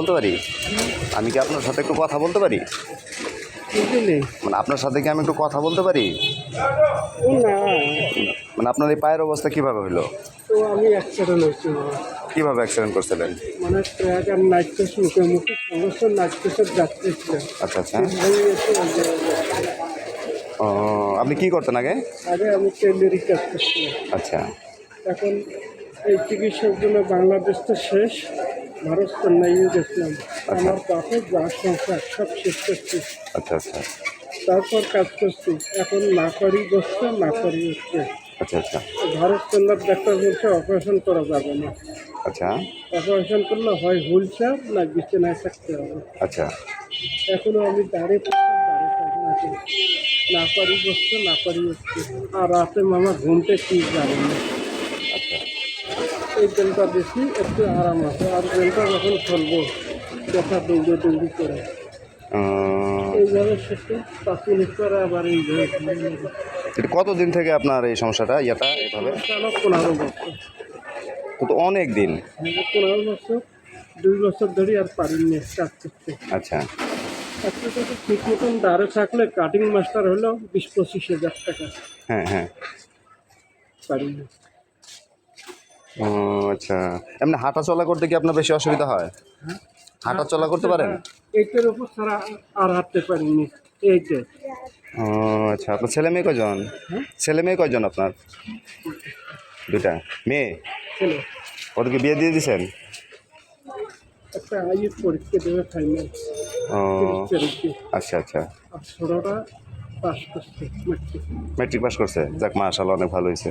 বলতে পারি? আমি কি আপনার সাথে একটু কথা বলতে পারি? মানে আপনার সাথে কি আমি একটু কথা বলতে পারি? মানে আপনার এই পায়ের অবস্থা কীভাবে হলো? তো আমি অ্যাক্সিডেন্ট। কীভাবে অ্যাক্সিডেন্ট করছিলেন? মানে ট্র্যাক আর নাচতেছে মুখে মুখে সমস্যা যাচ্ছিল আচ্ছা আচ্ছা। ও আপনি কি করতেন আগে? আগে আমি টেলারি কাজ করছিলাম। আচ্ছা। এখন এই চিকিৎসার জন্য বাংলাদেশ তো শেষ। ভারত চেন্নাইয়ে গেছিলাম আমার বাপের যা সংসার সব শেষ করছি আচ্ছা আচ্ছা। তারপর কাজ করছি এখন না করি বসছে না করি হচ্ছে আচ্ছা আচ্ছা। ভারত চেন্নার ডাক্তার বলছে অপারেশন করা যাবে না আচ্ছা। অপারেশন করলে হয় হুইল চেয়ার না বিছানায় থাকতে হবে আচ্ছা। এখনও আমি দাঁড়িয়ে দাঁড়িয়ে না পারি বসছে না পারি হচ্ছে। আর রাতে মামা ঘুমতে কি যাবে না। আচ্ছা। এই তেলটা বেশি একটু আরাম আছে। আর তেলটা যখন খুলবো দেখা দৌড়ে দৌড়ি করে। এইভাবে শেষে পাঁচ মিনিট করে আবার এইভাবে কতদিন থেকে আপনার এই সমস্যাটা ইয়েটা এভাবে? পনেরো বছর। কিন্তু অনেক দিন। হ্যাঁ, পনেরো বছর দুই বছর ধরে আর পারিনি কাজ করতে। আচ্ছা। একটা ঠিক মতন দাঁড়ে থাকলে কাটিং মাস্টার হলো বিশ পঁচিশ হাজার টাকা। হ্যাঁ হ্যাঁ। পারিনি। ও আচ্ছা। এমনি হাঁটা চলা করতে কি আপনার বেশি অসুবিধা হয়? হাঁটা চলা করতে পারেন? এইটার উপর ছাড়া আর হাঁটতে পারিনি। এইটা ও আচ্ছা। আপনার ছেলে মেয়ে কয়জন? হ্যাঁ? ছেলে মেয়ে কয়জন আপনার? দুটা মেয়ে? ওদেরকে বিয়ে দিয়ে দিয়েছেন? ও। আচ্ছা আচ্ছা। ছোটটা মেট্রিক পাস করছে? যাক মাশাল্লাহ অনেক ভালো হয়েছে।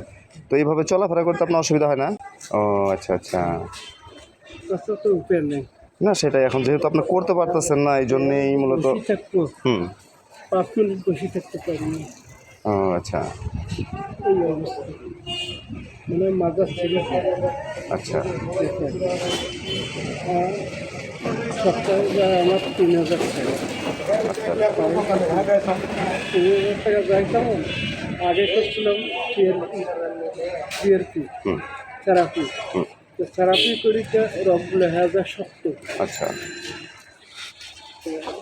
তো এইভাবে চলাফেরা করতে আপনার অসুবিধা হয় না? ও আচ্ছা আচ্ছা। না, সেটাই, এখন যেহেতু আপনি করতে পারতেছেন না এই জন্যেই মূলত হুম। ও আচ্ছা। আচ্ছা। সপ্তাহে যায় আমার তিন হাজার টাকা। তিন হাজার টাকা যায় কেমন আগে করছিলাম সিআরপি হুম। থেরাপি তো থেরাপি করিতে রবগুলো হাজার সত্তর। আচ্ছা।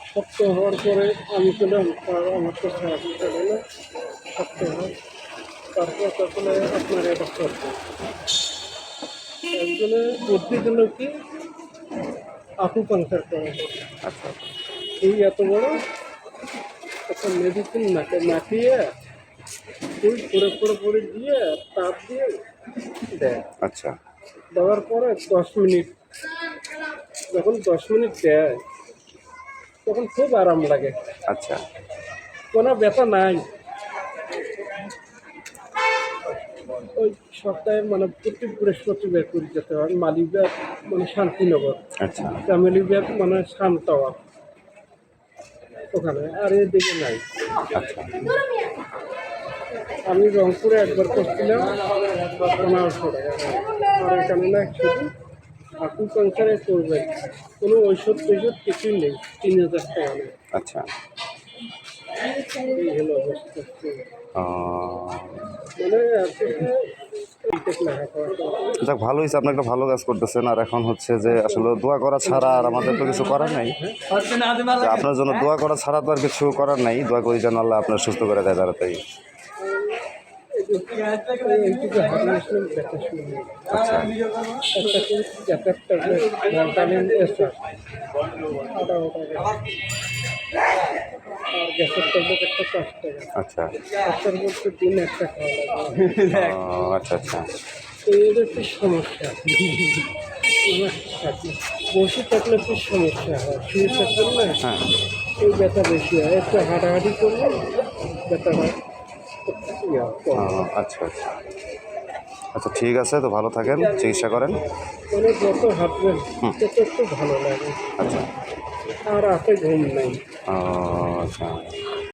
শক্ত হওয়ার পরে আমি পেলাম আমার তো থেরাপি চলে না শক্ত হয় তারপর তখন আপনার এটা করবে একজনে বুদ্ধি দিল কি আকু পাংচার করা আচ্ছা। এই এত বড় একটা মেডিসিন নাকে মাখিয়ে ফুল পরে পরে পরে দিয়ে তাপ দিয়ে দেয়। আচ্ছা। দেওয়ার পরে দশ মিনিট যখন দশ মিনিট দেয় তখন খুব আরাম লাগে। আচ্ছা। কোনো ব্যথা নাই। ওই সপ্তাহে মানে প্রতি বৃহস্পতিবার করে যেতে হয়। মালিবাগ মানে শান্তিনগর। আচ্ছা। ফ্যামিলি ব্যাগ মানে শান্তাওয়া ওখানে। আর এদিকে নাই। আচ্ছা। আমি রংপুরে একবার করছিলাম। পনেরোশো টাকা। আর এখানে না শুধু আকু কাংসারে করবে। কোনো ঔষধ টৈষধ কিছুই নেই। তিন হাজার টাকা নেই। আচ্ছা। যাক, ভালো হয়েছে আপনি একটা ভালো কাজ করতেছেন। আর এখন হচ্ছে যে আসলে দোয়া করা ছাড়া আর আমাদের তো কিছু করার নাই। আপনার জন্য দোয়া করা ছাড়া তো আর কিছু করার নাই। দোয়া করি যেন আল্লাহ আপনার সুস্থ করে দেয় তাড়াতাড়ি। আচ্ছা। আর গ্যাসের ট্যাবলেট একটা পাঁচ টাকা আচ্ছা। ডাক্তার বলছে দিন একটা খাওয়া আচ্ছা আচ্ছা। তো এর একটু সমস্যা? বসে থাকলে একটু সমস্যা হয়? শুয়ে থাকলে না? হ্যাঁ। এই ব্যথা বেশি হয়। একটু হাঁটাহাঁটি করলে ব্যথাটা ইয়ে হয়, আচ্ছা আচ্ছা। আচ্ছা ঠিক আছে তো ভালো থাকেন চিকিৎসা করেন। যত হাঁটবেন। তত একটু ভালো লাগে। আচ্ছা। আর রাতে ঘুম নেই ও, আচ্ছা